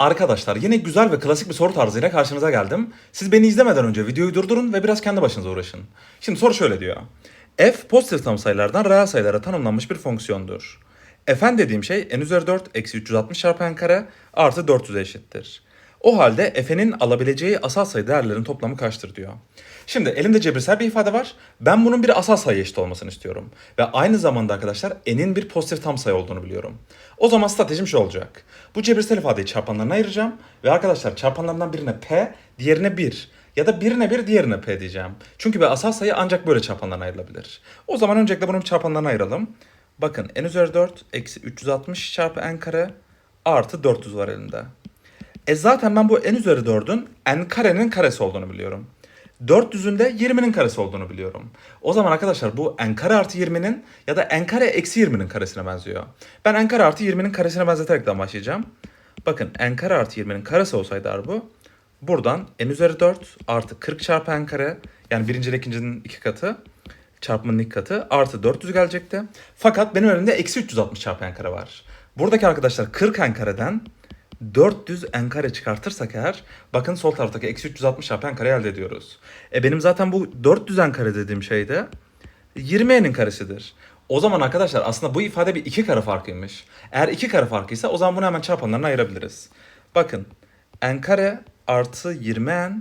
Arkadaşlar yine güzel ve klasik bir soru tarzıyla karşınıza geldim. Siz beni izlemeden önce videoyu durdurun ve biraz kendi başınıza uğraşın. Şimdi soru şöyle diyor. f pozitif tam sayılardan reel sayılara tanımlanmış bir fonksiyondur. fn dediğim şey n üzeri 4 eksi 360 çarpı n kare artı 400'e eşittir. O halde f'nin alabileceği asal sayı değerlerin toplamı kaçtır diyor. Şimdi elimde cebirsel bir ifade var. Ben bunun bir asal sayı eşit olmasını istiyorum. Ve aynı zamanda arkadaşlar n'in bir pozitif tam sayı olduğunu biliyorum. O zaman stratejim şu olacak. Bu cebirsel ifadeyi çarpanlarına ayıracağım. Ve arkadaşlar çarpanlarından birine p, diğerine 1. Ya da birine 1, diğerine p diyeceğim. Çünkü bir asal sayı ancak böyle çarpanlarına ayrılabilir. O zaman öncelikle bunun çarpanlarına ayıralım. Bakın n üzeri 4 eksi 360 çarpı n kare artı 400 var elimde. E zaten ben bu n üzeri 4'ün n karenin karesi olduğunu biliyorum. 400'ün de 20'nin karesi olduğunu biliyorum. O zaman arkadaşlar bu n kare artı 20'nin ya da n kare eksi 20'nin karesine benziyor. Ben n kare artı 20'nin karesine benzeterekten başlayacağım. Bakın n kare artı 20'nin karesi olsaydı bu. Buradan n üzeri 4 artı 40 çarpı n kare yani birinci ile ikincinin iki katı çarpımının ilk katı artı 400 gelecekti. Fakat benim önümde eksi 360 çarpı n kare var. Buradaki arkadaşlar 40 n kareden 400 n kare çıkartırsak eğer bakın sol taraftaki eksi 360 çarpı n kare elde ediyoruz. E benim zaten bu 400 n kare dediğim şey de 20n'in karesidir. O zaman arkadaşlar aslında bu ifade bir iki kare farkıymış. Eğer iki kare farkıysa o zaman bunu hemen çarpanlarına ayırabiliriz. Bakın n kare artı 20n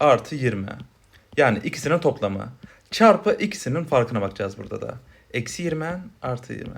artı 20. Yani ikisinin toplamı. Çarpı ikisinin farkına bakacağız burada da. Eksi 20n artı 20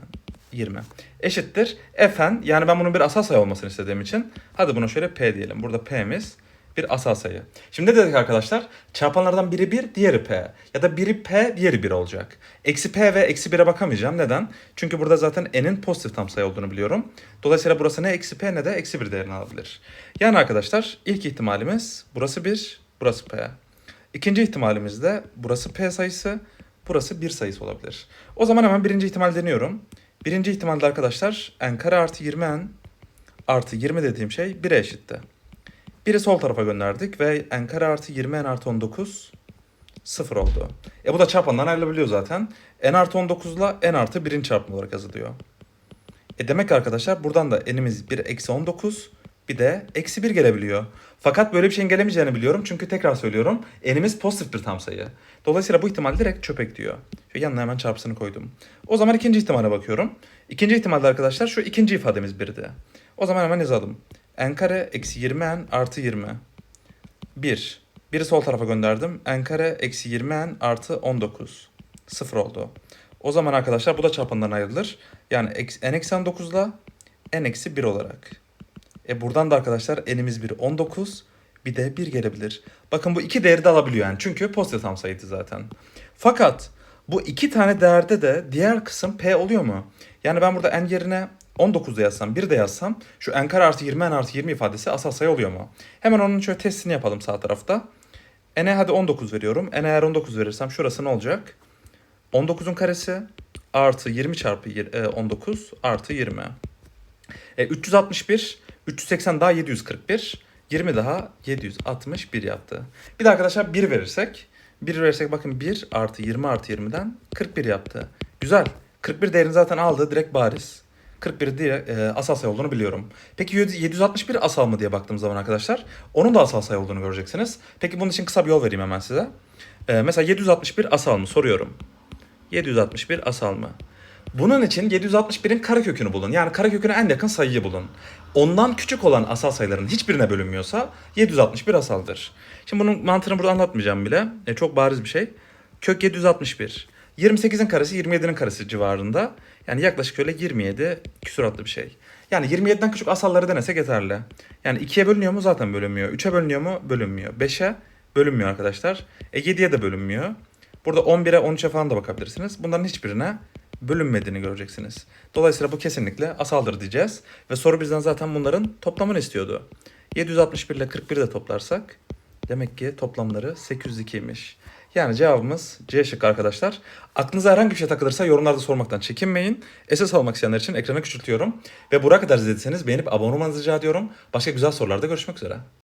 20. Eşittir. Fn yani ben bunun bir asal sayı olmasını istediğim için hadi buna şöyle p diyelim. Burada p'miz bir asal sayı. Şimdi ne dedik arkadaşlar? Çarpanlardan biri 1, diğeri p. Ya da biri p, diğeri 1 olacak. Eksi p ve eksi 1'e bakamayacağım. Neden? Çünkü burada zaten n'in pozitif tam sayı olduğunu biliyorum. Dolayısıyla burası ne eksi p ne de eksi 1 değerini alabilir. Yani arkadaşlar ilk ihtimalimiz burası 1, burası p. İkinci ihtimalimiz de burası p sayısı, burası 1 sayısı olabilir. O zaman hemen birinci ihtimal deniyorum. Birinci ihtimalde arkadaşlar n kare artı 20n artı 20 dediğim şey 1'e eşitti. Biri sol tarafa gönderdik ve n kare artı 20n artı 19 0 oldu. E bu da çarpandan ayrılabiliyor zaten. n artı 19 ile n artı 1'in çarpımı olarak yazılıyor. E demek ki arkadaşlar buradan da n'imiz 1 eksi 19 bir de eksi 1 gelebiliyor. Fakat böyle bir şeyin gelemeyeceğini biliyorum çünkü tekrar söylüyorum n'imiz pozitif bir tam sayı. Dolayısıyla bu ihtimal direkt çöpe gidiyor. Şöyle yanına hemen çarpısını koydum. O zaman ikinci ihtimale bakıyorum. İkinci ihtimalde arkadaşlar şu ikinci ifademiz 1'di. O zaman hemen yazalım. n kare eksi 20n artı 20. 1. Biri sol tarafa gönderdim. n kare eksi 20n artı 19. 0 oldu. O zaman arkadaşlar bu da çarpanlarına ayrılır. Yani n eksi 19 ile n eksi 1 olarak. E buradan da arkadaşlar n'imiz 1 19 bir de 1 gelebilir. Bakın bu iki değeri de alabiliyor yani. Çünkü pozitif tam sayıydı zaten. Fakat bu iki tane değerde de diğer kısım p oluyor mu? Yani ben burada n yerine 19 da yazsam 1 de yazsam şu n kare artı 20 n artı 20 ifadesi asal sayı oluyor mu? Hemen onun şöyle testini yapalım sağ tarafta. n'e hadi 19 veriyorum. n'e eğer 19 verirsem şurası ne olacak? 19'un karesi artı 20 çarpı yir- e, 19 artı 20. E, 361, 380 daha 741, 20 daha 761 yaptı. Bir de arkadaşlar 1 verirsek, 1 verirsek bakın 1 artı 20 artı 20'den 41 yaptı. Güzel. 41 değerini zaten aldı direkt bariz. 41 diye e, asal sayı olduğunu biliyorum. Peki 761 asal mı diye baktığım zaman arkadaşlar onun da asal sayı olduğunu göreceksiniz. Peki bunun için kısa bir yol vereyim hemen size. E, mesela 761 asal mı soruyorum. 761 asal mı? Bunun için 761'in karekökünü bulun. Yani kareköküne en yakın sayıyı bulun. Ondan küçük olan asal sayıların hiçbirine bölünmüyorsa 761 asaldır. Şimdi bunun mantığını burada anlatmayacağım bile. E, çok bariz bir şey. Kök 761. 28'in karesi 27'nin karesi civarında. Yani yaklaşık şöyle 27 küsuratlı bir şey. Yani 27'den küçük asalları denesek yeterli. Yani 2'ye bölünüyor mu? Zaten bölünmüyor. 3'e bölünüyor mu? Bölünmüyor. 5'e bölünmüyor arkadaşlar. E 7'ye de bölünmüyor. Burada 11'e 13'e falan da bakabilirsiniz. Bunların hiçbirine bölünmediğini göreceksiniz. Dolayısıyla bu kesinlikle asaldır diyeceğiz. Ve soru bizden zaten bunların toplamını istiyordu. 761 ile 41'i de toplarsak demek ki toplamları 802'ymiş. Yani cevabımız C şıkkı arkadaşlar. Aklınıza herhangi bir şey takılırsa yorumlarda sormaktan çekinmeyin. Esas almak isteyenler için ekranı küçültüyorum. Ve buraya kadar izlediyseniz beğenip abone olmanızı rica ediyorum. Başka güzel sorularda görüşmek üzere.